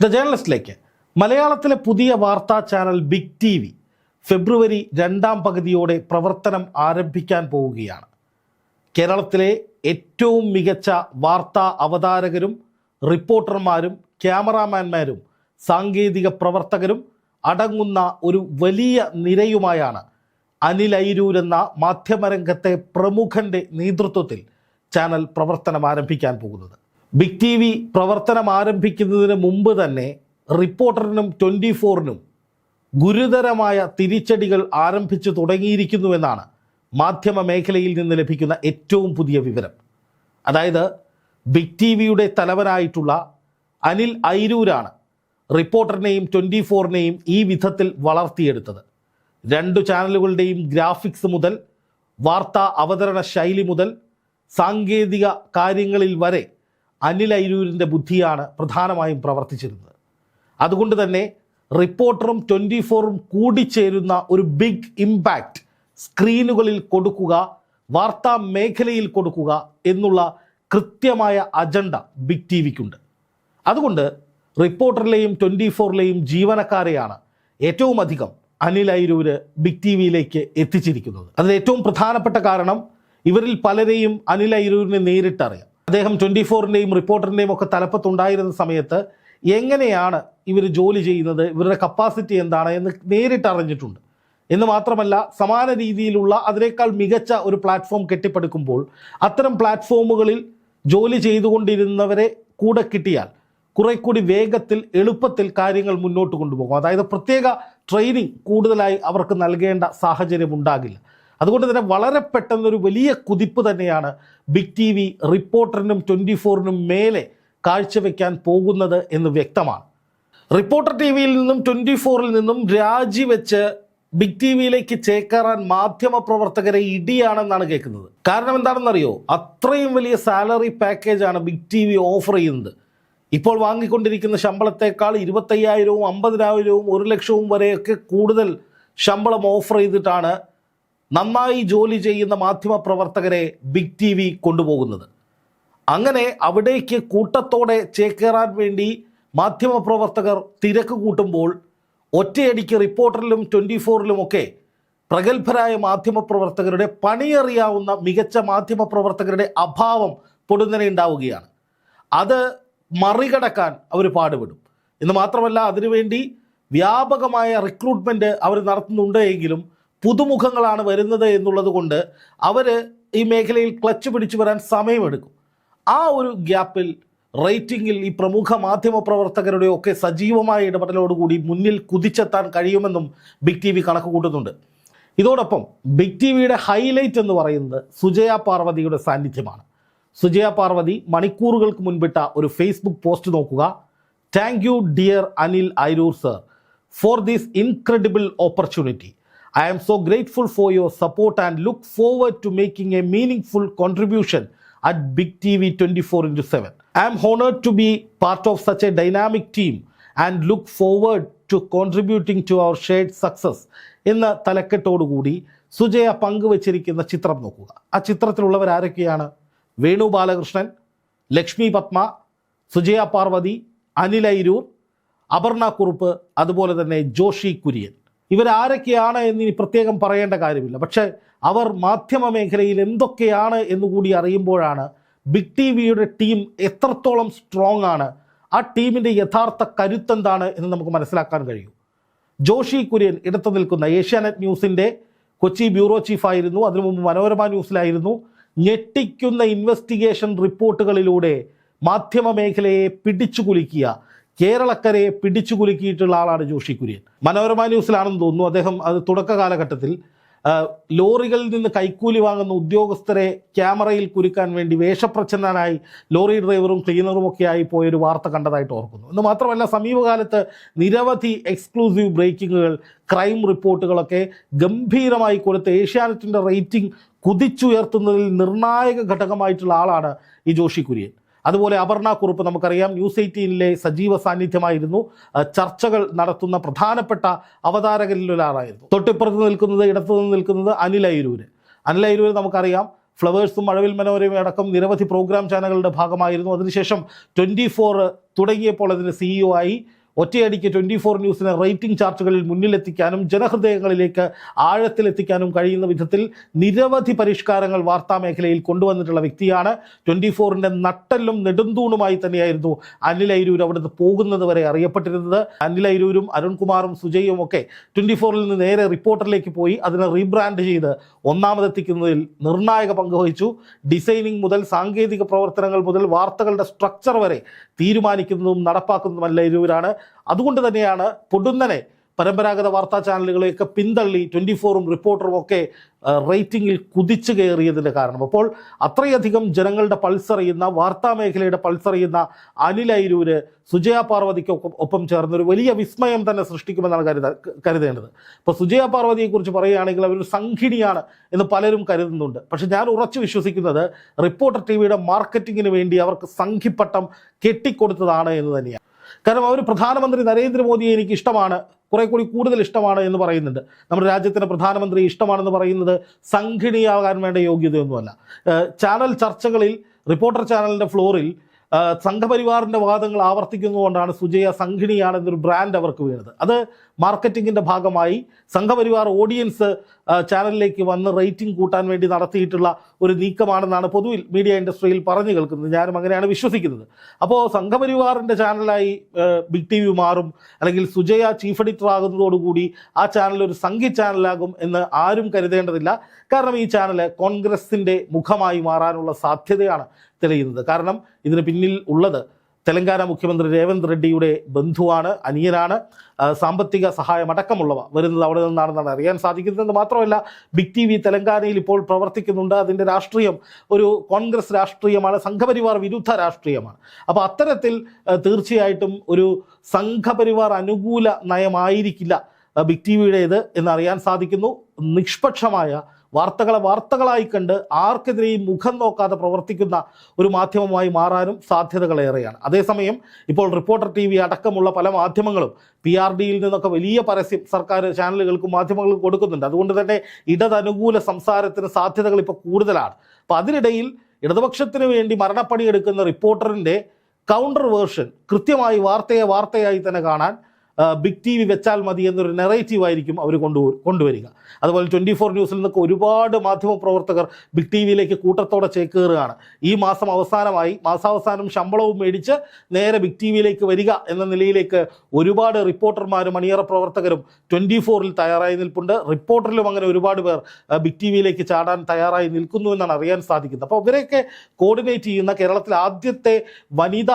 The ജേർണലിസ്റ്റിലേക്ക് മലയാളത്തിലെ പുതിയ വാർത്താ ചാനൽ ബിഗ് ടി വി ഫെബ്രുവരി രണ്ടാം പകുതിയോടെ പ്രവർത്തനം ആരംഭിക്കാൻ പോവുകയാണ്. കേരളത്തിലെ ഏറ്റവും മികച്ച വാർത്താ അവതാരകരും റിപ്പോർട്ടർമാരും ക്യാമറാമാൻമാരും സാങ്കേതിക പ്രവർത്തകരും അടങ്ങുന്ന ഒരു വലിയ നിരയുമായാണ് അനിൽ ഐരൂർ എന്ന മാധ്യമരംഗത്തെ പ്രമുഖന്റെ നേതൃത്വത്തിൽ ചാനൽ പ്രവർത്തനം ആരംഭിക്കാൻ പോകുന്നത്. ബിഗ് ടി വി പ്രവർത്തനം ആരംഭിക്കുന്നതിന് മുമ്പ് തന്നെ റിപ്പോർട്ടറിനും ട്വന്റി ഫോറിനും ഗുരുതരമായ തിരിച്ചടികൾ ആരംഭിച്ചു തുടങ്ങിയിരിക്കുന്നുവെന്നാണ് മാധ്യമ മേഖലയിൽ നിന്ന് ലഭിക്കുന്ന ഏറ്റവും പുതിയ വിവരം. അതായത് ബിഗ് ടി വിയുടെ തലവനായിട്ടുള്ള അനിൽ ഐരൂരാണ് റിപ്പോർട്ടറിനെയും ട്വന്റി ഫോറിനെയും ഈ വിധത്തിൽ വളർത്തിയെടുത്തത്. രണ്ടു ചാനലുകളുടെയും ഗ്രാഫിക്സ് മുതൽ വാർത്താ അവതരണ ശൈലി മുതൽ സാങ്കേതിക കാര്യങ്ങളിൽ വരെ അനിൽ അയിരൂരിന്റെ ബുദ്ധിയാണ് പ്രധാനമായും പ്രവർത്തിച്ചിരുന്നത്. അതുകൊണ്ട് തന്നെ റിപ്പോർട്ടറും ട്വന്റി ഫോറും കൂടിച്ചേരുന്ന ഒരു ബിഗ് ഇമ്പാക്റ്റ് സ്ക്രീനുകളിൽ കൊടുക്കുക വാർത്താ മേഖലയിൽ കൊടുക്കുക എന്നുള്ള കൃത്യമായ അജണ്ട ബിഗ് ടി വിക്കുണ്ട് അതുകൊണ്ട് റിപ്പോർട്ടറിലെയും ട്വന്റി ഫോറിലെയും ജീവനക്കാരെയാണ് ഏറ്റവും അധികം അനിൽ അയിരൂര് ബിഗ് ടി വിയിലേക്ക് എത്തിച്ചിരിക്കുന്നത്. അതിൽ ഏറ്റവും പ്രധാനപ്പെട്ട കാരണം ഇവരിൽ പലരെയും അനിൽ അയിരൂരിനെ നേരിട്ടറിയാം. അദ്ദേഹം ട്വന്റി ഫോറിന്റെയും റിപ്പോർട്ടറിന്റെയും ഒക്കെ തലപ്പത്തുണ്ടായിരുന്ന സമയത്ത് എങ്ങനെയാണ് ഇവർ ജോലി ചെയ്യുന്നത്? ഇവരുടെ കപ്പാസിറ്റി എന്താണ് എന്ന് നേരിട്ട് അറിഞ്ഞിട്ടുണ്ട്. എന്ന് മാത്രമല്ല സമാന രീതിയിലുള്ള അതിനേക്കാൾ മികച്ച ഒരു പ്ലാറ്റ്ഫോം കെട്ടിപ്പടുക്കുമ്പോൾ അത്തരം പ്ലാറ്റ്ഫോമുകളിൽ ജോലി ചെയ്തുകൊണ്ടിരുന്നവരെ കൂടെ കിട്ടിയാൽ കുറെ കൂടി വേഗത്തിൽ എളുപ്പത്തിൽ കാര്യങ്ങൾ മുന്നോട്ട് കൊണ്ടുപോകും. അതായത് പ്രത്യേക ട്രെയിനിങ് കൂടുതലായി അവർക്ക് നൽകേണ്ട സാഹചര്യം ഉണ്ടാകില്ല. അതുകൊണ്ട് തന്നെ വളരെ പെട്ടെന്നൊരു വലിയ കുതിപ്പ് തന്നെയാണ് ബിഗ് ടി വി റിപ്പോർട്ടറിനും ട്വന്റി ഫോറിനും മേലെ കാഴ്ചവെക്കാൻ പോകുന്നത് എന്ന് വ്യക്തമാണ്. റിപ്പോർട്ടർ ടി വിയിൽ നിന്നും ട്വന്റി ഫോറിൽ നിന്നും രാജിവെച്ച് ബിഗ് ടി വിയിലേക്ക് ചേക്കേറാൻ മാധ്യമ പ്രവർത്തകരെ ഇടിയാണെന്നാണ് കേൾക്കുന്നത്. കാരണം എന്താണെന്നറിയോ? അത്രയും വലിയ സാലറി പാക്കേജാണ് ബിഗ് ടി വി ഓഫർ ചെയ്യുന്നത്. ഇപ്പോൾ വാങ്ങിക്കൊണ്ടിരിക്കുന്ന ശമ്പളത്തെക്കാൾ ഇരുപത്തയ്യായിരവും അമ്പതിനായിരവും ഒരു ലക്ഷവും വരെയൊക്കെ കൂടുതൽ ശമ്പളം ഓഫർ ചെയ്തിട്ടാണ് നന്നായി ജോലി ചെയ്യുന്ന മാധ്യമ പ്രവർത്തകരെ ബിഗ് ടി വി കൊണ്ടുപോകുന്നത്. അങ്ങനെ അവിടേക്ക് കൂട്ടത്തോടെ ചേക്കേറാൻ വേണ്ടി മാധ്യമപ്രവർത്തകർ തിരക്ക് കൂട്ടുമ്പോൾ ഒറ്റയടിക്ക് റിപ്പോർട്ടറിലും ട്വന്റി ഫോറിലുമൊക്കെ പ്രഗത്ഭരായ മാധ്യമപ്രവർത്തകരുടെ പണിയറിയാവുന്ന മികച്ച മാധ്യമപ്രവർത്തകരുടെ അഭാവം പൊടുന്നനെ ഉണ്ടാവുകയാണ്. അത് മറികടക്കാൻ അവർ പാടുപെടും. എന്ന് മാത്രമല്ല അതിനുവേണ്ടി വ്യാപകമായ റിക്രൂട്ട്മെന്റ് അവർ നടത്തുന്നുണ്ട് എങ്കിലും പുതുമുഖങ്ങളാണ് വരുന്നത് എന്നുള്ളത് കൊണ്ട് അവർ ഈ മേഖലയിൽ ക്ലച്ച് പിടിച്ചു വരാൻ സമയമെടുക്കും. ആ ഒരു ഗ്യാപ്പിൽ റേറ്റിംഗിൽ ഈ പ്രമുഖ മാധ്യമ പ്രവർത്തകരുടെ ഒക്കെ സജീവമായ ഇടപെടലോടുകൂടി മുന്നിൽ കുതിച്ചെത്താൻ കഴിയുമെന്നും ബിഗ് ടി വി കണക്ക് കൂട്ടുന്നുണ്ട്. ഇതോടൊപ്പം ബിഗ് ടി വിയുടെ ഹൈലൈറ്റ് എന്ന് പറയുന്നത് സുജയ പാർവതിയുടെ സാന്നിധ്യമാണ്. സുജയ പാർവതി മണിക്കൂറുകൾക്ക് മുൻപിട്ട ഒരു ഫേസ്ബുക്ക് പോസ്റ്റ് നോക്കുക. Thank you dear Anil Ayroor sir for this incredible opportunity I am so grateful for your support and look forward to making a meaningful contribution at Big TV 24 into 7. I am honored to be part of such a dynamic team and look forward to contributing to our shared success എന്ന തലക്കെട്ടോടുകൂടി സുജയ പങ്കുവച്ചിരിക്കുന്ന ചിത്രം നോക്കുക ആ ചിത്രത്തിലുള്ളവർ ആരൊക്കെയാണ് വേണു ബാലകൃഷ്ണൻ ലക്ഷ്മി പത്മ സുജയ പാർവതി അനിൽ ഐരൂർ അപർണ കുറുപ്പ് അതുപോലെ തന്നെ ജോഷി കുര്യൻ ഇവരാരൊക്കെയാണ് എന്ന് ഇനി പ്രത്യേകം പറയേണ്ട കാര്യമില്ല. പക്ഷേ അവർ മാധ്യമ മേഖലയിൽ എന്തൊക്കെയാണ് എന്നുകൂടി അറിയുമ്പോഴാണ് ബിഗ് ടി വിയുടെ ടീം എത്രത്തോളം സ്ട്രോങ് ആണ്. ആ ടീമിന്റെ യഥാർത്ഥ കരുത്തെന്താണ് എന്ന് നമുക്ക് മനസ്സിലാക്കാൻ കഴിയും. ജോഷി കുര്യൻ ഇടത്തു നിൽക്കുന്ന ഏഷ്യാനെറ്റ് ന്യൂസിന്റെ കൊച്ചി ബ്യൂറോ ചീഫായിരുന്നു അതിനു മുമ്പ് മനോരമ ന്യൂസിലായിരുന്നു. ഞെട്ടിക്കുന്ന ഇൻവെസ്റ്റിഗേഷൻ റിപ്പോർട്ടുകളിലൂടെ മാധ്യമ മേഖലയെ പിടിച്ചു കുലുക്കിയ കേരളക്കരയെ പിടിച്ചു കുലുക്കിയിട്ടുള്ള ആളാണ് ജോഷി കുര്യൻ. മനോരമ ന്യൂസിലാണെന്ന് തോന്നുന്നു. അദ്ദേഹം അത് തുടക്ക കാലഘട്ടത്തിൽ ലോറികളിൽ നിന്ന് കൈക്കൂലി വാങ്ങുന്ന ഉദ്യോഗസ്ഥരെ ക്യാമറയിൽ കുരുക്കാൻ വേണ്ടി വേഷപ്രച്ഛന്നനായി ലോറി ഡ്രൈവറും ക്ലീനറും ഒക്കെ ആയി പോയൊരു വാർത്ത കണ്ടതായിട്ട് ഓർക്കുന്നു. എന്ന് മാത്രമല്ല സമീപകാലത്ത് നിരവധി എക്സ്ക്ലൂസീവ് ബ്രേക്കിങ്ങുകൾ ക്രൈം റിപ്പോർട്ടുകളൊക്കെ ഗംഭീരമായി കൊടുത്ത് ഏഷ്യാനെറ്റിന്റെ റേറ്റിംഗ് കുതിച്ചുയർത്തുന്നതിൽ നിർണായക ഘടകമായിട്ടുള്ള ആളാണ് ഈ ജോഷി കുര്യൻ. അതുപോലെ അപർണ കുറുപ്പ് നമുക്കറിയാം ന്യൂസ് എയ്റ്റീനിലെ സജീവ സാന്നിധ്യമായിരുന്നു. ചർച്ചകൾ നടത്തുന്ന പ്രധാനപ്പെട്ട അവതാരകരിൽ ഒരാളായിരുന്നു തൊട്ടിപ്പുറത്ത് നിൽക്കുന്നത് ഇടത്തുനിന്ന് നിൽക്കുന്നത് അനിൽ ഐരൂര് അനിൽ ഐരൂര് നമുക്കറിയാം ഫ്ലവേഴ്സും മഴവിൽ മനോരമയും അടക്കം നിരവധി പ്രോഗ്രാം ചാനലുകളുടെ ഭാഗമായിരുന്നു. അതിനുശേഷം ട്വന്റി ഫോർ തുടങ്ങിയപ്പോൾ അതിന്റെ സിഇഒ ആയി. ഒറ്റയടിക്ക് ട്വന്റി ഫോർ ന്യൂസിനെ റേറ്റിംഗ് ചാർട്ടുകളിൽ മുന്നിലെത്തിക്കാനും ജനഹൃദയങ്ങളിലേക്ക് ആഴത്തിലെത്തിക്കാനും കഴിയുന്ന വിധത്തിൽ നിരവധി പരിഷ്കാരങ്ങൾ വാർത്താ മേഖലയിൽ കൊണ്ടുവന്നിട്ടുള്ള വ്യക്തിയാണ് ട്വന്റി ഫോറിന്റെ നട്ടെല്ലും നെടുന്തൂണുമായി തന്നെയായിരുന്നു അനിൽ ഐരൂർ അവിടുന്ന് പോകുന്നത് വരെ അറിയപ്പെട്ടിരുന്നത്. അനിൽ ഐരൂരും അരുൺകുമാറും സുജയും ഒക്കെ ട്വന്റി ഫോറിൽ നിന്ന് നേരെ റിപ്പോർട്ടറിലേക്ക് പോയി അതിനെ റീബ്രാൻഡ് ചെയ്ത് ഒന്നാമതെത്തിക്കുന്നതിൽ നിർണായക പങ്ക് വഹിച്ചു. ഡിസൈനിങ് മുതൽ സാങ്കേതിക പ്രവർത്തനങ്ങൾ മുതൽ വാർത്തകളുടെ സ്ട്രക്ചർ വരെ തീരുമാനിക്കുന്നതും നടപ്പാക്കുന്നതും അല്ല ഇരുവരാണ് അതുകൊണ്ട് തന്നെയാണ് പൊടുന്നനെ പരമ്പരാഗത വാർത്താ ചാനലുകളെയൊക്കെ പിന്തള്ളി ട്വന്റി ഫോറും റിപ്പോർട്ടറും ഒക്കെ റേറ്റിംഗിൽ കുതിച്ചു കയറിയതിന്റെ കാരണം. അപ്പോൾ അത്രയധികം ജനങ്ങളുടെ പൾസറിയുന്ന വാർത്താ മേഖലയുടെ പൾസറിയുന്ന അനിൽ അയിരൂര് സുജയ പാർവതിക്ക് ഒപ്പം- ഒപ്പം ചേർന്ന് ഒരു വലിയ വിസ്മയം തന്നെ സൃഷ്ടിക്കുമെന്നാണ് കരുത കരുതേണ്ടത്. ഇപ്പോൾ സുജയ പാർവതിയെക്കുറിച്ച് പറയുകയാണെങ്കിൽ അവരൊരു സംഘിണിയാണ് എന്ന് പലരും കരുതുന്നുണ്ട്. പക്ഷെ ഞാൻ ഉറച്ചു വിശ്വസിക്കുന്നത് റിപ്പോർട്ടർ ടി വിയുടെ മാർക്കറ്റിങ്ങിന് വേണ്ടി അവർക്ക് സംഘിപ്പട്ടം കെട്ടിക്കൊടുത്തതാണ് എന്ന് തന്നെയാണ്. കാരണം അവർ പ്രധാനമന്ത്രി നരേന്ദ്രമോദിയെ എനിക്ക് ഇഷ്ടമാണ്. കുറെ കൂടി കൂടുതൽ ഇഷ്ടമാണ് എന്ന് പറയുന്നുണ്ട്. നമ്മുടെ രാജ്യത്തിന്റെ പ്രധാനമന്ത്രി ഇഷ്ടമാണെന്ന് പറയുന്നത് സംഘിണിയാകാൻ വേണ്ട യോഗ്യതയൊന്നുമല്ല. ചാനൽ ചർച്ചകളിൽ റിപ്പോർട്ടർ ചാനലിന്റെ ഫ്ലോറിൽ സംഘപരിവാറിന്റെ വാദങ്ങൾ ആവർത്തിക്കുന്നതുകൊണ്ടാണ് സുജയ സംഘിണിയാണെന്നൊരു ബ്രാൻഡ് അവർക്ക് വീണത്. അത് മാർക്കറ്റിങ്ങിന്റെ ഭാഗമായി സംഘപരിവാർ ഓഡിയൻസ് ചാനലിലേക്ക് വന്ന് റേറ്റിംഗ് കൂട്ടാൻ വേണ്ടി നടത്തിയിട്ടുള്ള ഒരു നീക്കമാണെന്നാണ് പൊതുവിൽ മീഡിയ ഇൻഡസ്ട്രിയിൽ പറഞ്ഞു കേൾക്കുന്നത്. ഞാനും അങ്ങനെയാണ് വിശ്വസിക്കുന്നത്. അപ്പോൾ സംഘപരിവാറിന്റെ ചാനലായി ബിഗ് ടി വി മാറും അല്ലെങ്കിൽ സുജയ ചീഫ് എഡിറ്റർ ആകുന്നതോടുകൂടി ആ ചാനൽ ഒരു സംഘി ചാനലാകും എന്ന് ആരും കരുതേണ്ടതില്ല. കാരണം ഈ ചാനൽ കോൺഗ്രസിന്റെ മുഖമായി മാറാനുള്ള സാധ്യതയാണ് തെളിയുന്നത്. കാരണം ഇതിന് പിന്നിൽ ഉള്ളത് തെലങ്കാന മുഖ്യമന്ത്രി രേവന്ത് റെഡ്ഡിയുടെ ബന്ധുവാണ് അനിയനാണ്. സാമ്പത്തിക സഹായം അടക്കമുള്ളവ വരുന്നത് അവിടെ നിന്നാണെന്നാണ് അറിയാൻ സാധിക്കുന്നത്. മാത്രമല്ല ബിഗ് ടി വി തെലങ്കാനയിൽ ഇപ്പോൾ പ്രവർത്തിക്കുന്നുണ്ട്. അതിന്റെ രാഷ്ട്രീയം ഒരു കോൺഗ്രസ് രാഷ്ട്രീയമാണ് സംഘപരിവാർ വിരുദ്ധ രാഷ്ട്രീയമാണ്. അപ്പോൾ അത്തരത്തിൽ തീർച്ചയായിട്ടും ഒരു സംഘപരിവാർ അനുകൂല നയമായിരിക്കില്ല ബിഗ് ടി വിയുടേത് എന്നറിയാൻ സാധിക്കുന്നു. നിഷ്പക്ഷമായ വാർത്തകളെ വാർത്തകളായി കണ്ട് ആർക്കെതിരെയും മുഖം നോക്കാതെ പ്രവർത്തിക്കുന്ന ഒരു മാധ്യമമായി മാറാനും സാധ്യതകളേറെയാണ്. അതേസമയം ഇപ്പോൾ റിപ്പോർട്ടർ ടി അടക്കമുള്ള പല മാധ്യമങ്ങളും പി ആർ ഡിയിൽ നിന്നൊക്കെ വലിയ പരസ്യം സർക്കാർ ചാനലുകൾക്കും മാധ്യമങ്ങൾക്കും കൊടുക്കുന്നുണ്ട്. അതുകൊണ്ട് തന്നെ ഇടതനുകൂല സംസാരത്തിന് സാധ്യതകൾ ഇപ്പോൾ കൂടുതലാണ്. അപ്പോൾ അതിനിടയിൽ ഇടതുപക്ഷത്തിന് വേണ്ടി മരണപ്പണിയെടുക്കുന്ന റിപ്പോർട്ടറിന്റെ കൗണ്ടർ വേർഷൻ കൃത്യമായി വാർത്തയെ വാർത്തയായി തന്നെ കാണാൻ ബിഗ് ടി വി വെച്ചാൽ മതി എന്നൊരു നെറേറ്റീവായിരിക്കും അവർ കൊണ്ടു കൊണ്ടുവരിക. അതുപോലെ ട്വന്റി ഫോർ ന്യൂസിൽ നിന്നൊക്കെ ഒരുപാട് മാധ്യമപ്രവർത്തകർ ബിഗ് ടി വിയിലേക്ക് കൂട്ടത്തോടെ ചേക്കേറുകയാണ്. ഈ മാസം അവസാനമായി മാസാവസാനം ശമ്പളവും മേടിച്ച് നേരെ ബിഗ് ടി വിയിലേക്ക് വരിക എന്ന നിലയിലേക്ക് ഒരുപാട് റിപ്പോർട്ടർമാരും അണിയറ പ്രവർത്തകരും ട്വന്റി ഫോറിൽ തയ്യാറായി നിൽപ്പുണ്ട്. റിപ്പോർട്ടറിലും അങ്ങനെ ഒരുപാട് പേർ ബിഗ് ടി വിയിലേക്ക് ചാടാൻ തയ്യാറായി നിൽക്കുന്നു എന്നാണ് അറിയാൻ സാധിക്കുന്നത്. അപ്പോൾ ഇവരെയൊക്കെ കോർഡിനേറ്റ് ചെയ്യുന്ന കേരളത്തിലെ ആദ്യത്തെ വനിത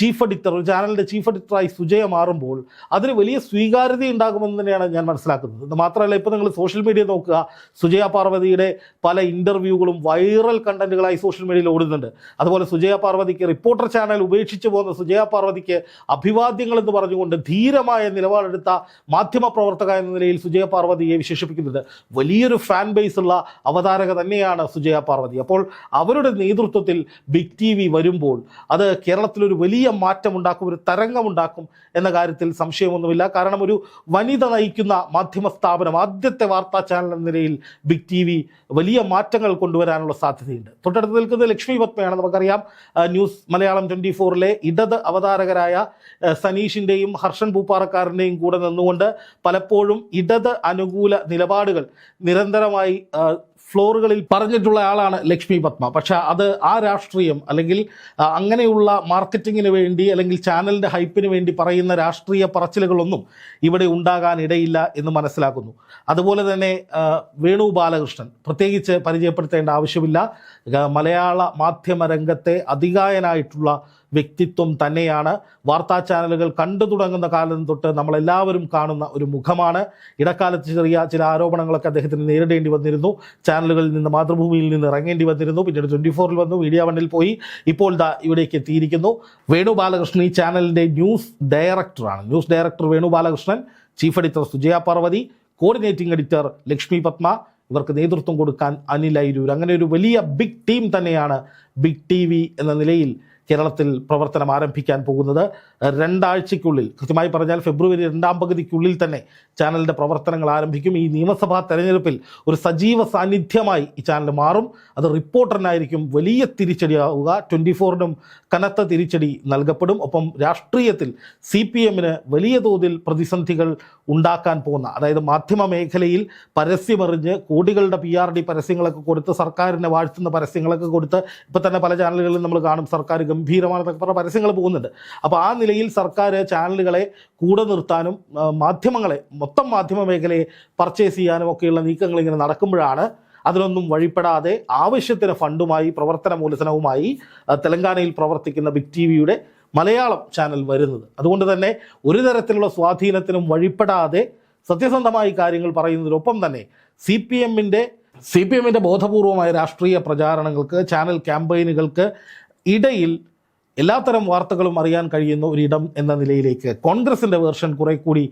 ചീഫ് എഡിറ്റർ ഒരു ചാനലിന്റെ ചീഫ് എഡിറ്ററായി സുജയ മാറുമ്പോൾ അതിന് വലിയ സ്വീകാര്യത ഉണ്ടാകുമെന്ന് തന്നെയാണ് ഞാൻ മനസ്സിലാക്കുന്നത്. ഇത് മാത്രമല്ല ഇപ്പോൾ നിങ്ങൾ സോഷ്യൽ മീഡിയ നോക്കുക സുജയ പാർവതിയുടെ പല ഇന്റർവ്യൂകളും വൈറൽ കണ്ടന്റുകളായി സോഷ്യൽ മീഡിയയിൽ ഓടുന്നുണ്ട്. അതുപോലെ സുജയ പാർവതിക്ക് റിപ്പോർട്ടർ ചാനൽ ഉപേക്ഷിച്ചു പോകുന്ന സുജയ പാർവതിക്ക് അഭിവാദ്യങ്ങൾ എന്ന് പറഞ്ഞുകൊണ്ട് ധീരമായ നിലപാടെടുത്ത മാധ്യമ പ്രവർത്തക എന്ന നിലയിൽ സുജയ പാർവതിയെ വിശേഷിപ്പിക്കുന്നുണ്ട് വലിയൊരു ഫാൻ ബേസ് ഉള്ള അവതാരക തന്നെയാണ് സുജയ പാർവതി. അപ്പോൾ അവരുടെ നേതൃത്വത്തിൽ ബിഗ് ടി വരുമ്പോൾ അത് കേരളത്തിലൊരു വലിയ മാറ്റമുണ്ടാക്കും ഒരു തരംഗമുണ്ടാക്കും എന്ന കാര്യത്തിൽ സംശയമൊന്നുമില്ല. കാരണം ഒരു വനിത നയിക്കുന്ന മാധ്യമ സ്ഥാപനം ആദ്യത്തെ വാർത്താ ചാനൽ എന്ന നിലയിൽ ബിഗ് ടി വി വലിയ മാറ്റങ്ങൾ കൊണ്ടുവരാനുള്ള സാധ്യതയുണ്ട്. തൊട്ടടുത്ത് നിൽക്കുന്നത് ലക്ഷ്മി പത്മയാണ്. നമുക്കറിയാം ന്യൂസ് മലയാളം ട്വന്റി ഫോറിലെ ഇടത് അവതാരകരായ സനീഷിന്റെയും ഹർഷൻ പൂപ്പാറക്കാരന്റെയും കൂടെ നിന്നുകൊണ്ട് പലപ്പോഴും ഇടത് അനുകൂല നിലപാടുകൾ നിരന്തരമായി ഫ്ലോറുകളിൽ പറഞ്ഞിട്ടുള്ള ആളാണ് ലക്ഷ്മി പത്മ. പക്ഷെ അത് ആ രാഷ്ട്രീയം അല്ലെങ്കിൽ അങ്ങനെയുള്ള മാർക്കറ്റിങ്ങിന് വേണ്ടി അല്ലെങ്കിൽ ചാനലിന്റെ ഹൈപ്പിന് വേണ്ടി പറയുന്ന രാഷ്ട്രീയ പറച്ചിലുകളൊന്നും ഇവിടെ ഉണ്ടാകാനിടയില്ല എന്ന് മനസ്സിലാക്കുന്നു. അതുപോലെ തന്നെ വേണു ബാലകൃഷ്ണൻ പ്രത്യേകിച്ച് പരിചയപ്പെടുത്തേണ്ട ആവശ്യമില്ല. മലയാള മാധ്യമ രംഗത്തെ വ്യക്തിത്വം തന്നെയാണ്. വാർത്താ ചാനലുകൾ കണ്ടു തുടങ്ങുന്ന കാലം തൊട്ട് നമ്മളെല്ലാവരും കാണുന്ന ഒരു മുഖമാണ്. ഇടക്കാലത്ത് ചെറിയ ചില ആരോപണങ്ങളൊക്കെ അദ്ദേഹത്തിന് നേരിടേണ്ടി വന്നിരുന്നു. ചാനലുകളിൽ നിന്ന് മാതൃഭൂമിയിൽ നിന്ന് ഇറങ്ങേണ്ടി വന്നിരുന്നു. പിന്നീട് ട്വന്റി ഫോറിൽ വന്നു മീഡിയ വണ്ണിൽ പോയി. ഇപ്പോൾ ദാ ഇവിടേക്ക് എത്തിയിരിക്കുന്നു. വേണു ബാലകൃഷ്ണൻ ഈ ചാനലിന്റെ ന്യൂസ് ഡയറക്ടറാണ്. News director Venu Balakrishnan chief editor Sujaya Parvathi coordinating editor Lakshmi Padma. ഇവർക്ക് നേതൃത്വം കൊടുക്കാൻ അനിൽ അയിരൂർ അങ്ങനെ ഒരു വലിയ ബിഗ് ടീം തന്നെയാണ് ബിഗ് ടി എന്ന നിലയിൽ കേരളത്തിൽ പ്രവർത്തനം ആരംഭിക്കാൻ പോകുന്നത്. രണ്ടാഴ്ചയ്ക്കുള്ളിൽ കൃത്യമായി പറഞ്ഞാൽ ഫെബ്രുവരി രണ്ടാം പകുതിക്കുള്ളിൽ തന്നെ ചാനലിന്റെ പ്രവർത്തനങ്ങൾ ആരംഭിക്കും. ഈ നിയമസഭാ തെരഞ്ഞെടുപ്പിൽ ഒരു സജീവ സാന്നിധ്യമായി ഈ ചാനൽ മാറും. അത് റിപ്പോർട്ടറിനായിരിക്കും വലിയ തിരിച്ചടിയാവുക. ട്വന്റി ഫോറിനും കനത്ത തിരിച്ചടി നൽകപ്പെടും. ഒപ്പം രാഷ്ട്രീയത്തിൽ സി പി എമ്മിന് വലിയ തോതിൽ പ്രതിസന്ധികൾ ഉണ്ടാക്കാൻ പോകുന്ന അതായത് മാധ്യമ മേഖലയിൽ പരസ്യമെറിഞ്ഞ് കോടികളുടെ പി ആർ ഡി പരസ്യങ്ങളൊക്കെ കൊടുത്ത് സർക്കാരിനെ വാഴ്ത്തുന്ന പരസ്യങ്ങളൊക്കെ കൊടുത്ത് ഇപ്പം തന്നെ പല ചാനലുകളിലും നമ്മൾ കാണും സർക്കാർ ഗംഭീരമാണെന്നൊക്കെ പറഞ്ഞ പരസ്യങ്ങൾ പോകുന്നുണ്ട്. അപ്പോൾ ആ നിലയിൽ സർക്കാർ ചാനലുകളെ കൂടെ നിർത്താനും മാധ്യമങ്ങളെ മൊത്തം മാധ്യമ മേഖലയെ പർച്ചേസ് ചെയ്യാനും ഒക്കെയുള്ള നീക്കങ്ങൾ ഇങ്ങനെ നടക്കുമ്പോഴാണ് അതിനൊന്നും വഴിപ്പെടാതെ ആവശ്യത്തിന് ഫണ്ടുമായി പ്രവർത്തന മൂലധനവുമായി തെലങ്കാനയിൽ പ്രവർത്തിക്കുന്ന ബിഗ് ടി വിയുടെ മലയാളം ചാനൽ വരുന്നത്. അതുകൊണ്ട് തന്നെ ഒരു തരത്തിലുള്ള സ്വാധീനത്തിനും വഴിപ്പെടാതെ സത്യസന്ധമായി കാര്യങ്ങൾ പറയുന്നതിനൊപ്പം തന്നെ സി പി എമ്മിന്റെ സി പി എമ്മിന്റെ ബോധപൂർവമായ രാഷ്ട്രീയ പ്രചാരണങ്ങൾക്ക് ചാനൽ ക്യാമ്പയിനുകൾക്ക് ഇടയിൽ എല്ലാത്തരം വാർത്തകളും അറിയാൻ കഴിയുന്ന ഒരു ഇടം എന്ന നിലയിലേക്ക് കോൺഗ്രസിന്റെ വേർഷൻ കുറെ കൂടി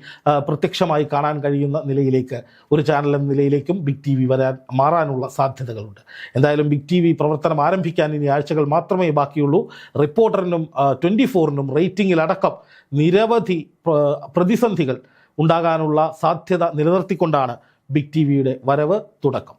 പ്രത്യക്ഷമായി കാണാൻ കഴിയുന്ന നിലയിലേക്ക് ഒരു ചാനൽ എന്ന നിലയിലേക്കും ബിഗ് ടി വി വരാൻ മാറാനുള്ള സാധ്യതകളുണ്ട്. എന്തായാലും ബിഗ് ടി വി പ്രവർത്തനം ആരംഭിക്കാൻ ഇനി ആഴ്ചകൾ മാത്രമേ ബാക്കിയുള്ളൂ. റിപ്പോർട്ടറിനും ട്വന്റി ഫോറിനും റേറ്റിംഗിലടക്കം നിരവധി പ്രതിസന്ധികൾ ഉണ്ടാകാനുള്ള സാധ്യത നിലനിർത്തിക്കൊണ്ടാണ് ബിഗ് ടി വിയുടെ വരവ് തുടക്കം.